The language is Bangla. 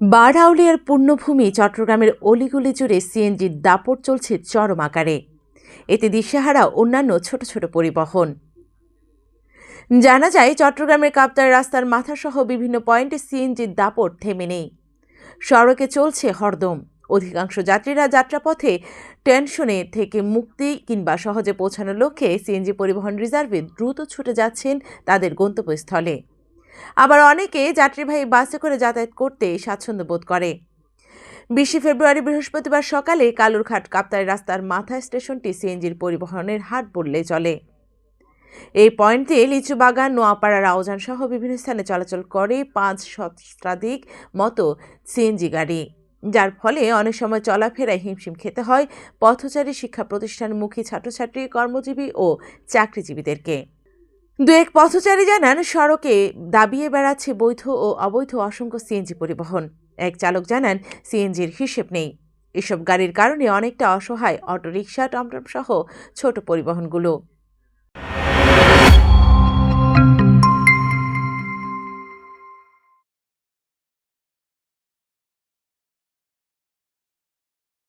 বারআউলিয়ার পূর্ণভূমি চট্টগ্রামের অলিগুলি জুড়ে সিএনজির দাপট চলছে চরম আকারে। এতে দিশেহারা অন্যান্য ছোট ছোট পরিবহন। জানা যায়, চট্টগ্রামের কাপ্তার রাস্তার মাথাসহ বিভিন্ন পয়েন্টে সিএনজির দাপট থেমে নেই। সড়কে চলছে হরদম। অধিকাংশ যাত্রীরা যাত্রাপথে টেনশনে থেকে মুক্তি কিংবা সহজে পৌঁছানোর লক্ষ্যে সিএনজি পরিবহন রিজার্ভে দ্রুত ছুটে যাচ্ছেন তাদের গন্তব্যস্থলে। আবার অনেকে যাত্রীবাহী বাসে করে যাতায়াত করতে স্বাচ্ছন্দ্য বোধ করে। বিশে ফেব্রুয়ারি বৃহস্পতিবার সকালে কালুরঘাট কাপ্তাই রাস্তার মাথা স্টেশনটি সিএনজির পরিবহনের হাট বললে চলে। এই পয়েন্টে লিচু বাগান নোয়াপাড়া রাউজান সহ বিভিন্ন স্থানে চলাচল করে পাঁচ শতাধিক মতো সিএনজি গাড়ি। যার ফলে অনেক সময় চলাফেরায় হিমশিম খেতে হয় পথচারী শিক্ষা প্রতিষ্ঠানমুখী ছাত্রছাত্রী, কর্মজীবী ও চাকরিজীবীদেরকে। দু এক পথচারী জানান, সড়কে দাবিয়ে বেড়াচ্ছে বৈধ ও অবৈধ অসংখ্য সিএনজি পরিবহন। এক চালক জানান, সিএনজির হিসেব নেই। এসব গাড়ির কারণে অনেকটা অসহায় অটোরিকশা টমটম সহ ছোট পরিবহনগুলো।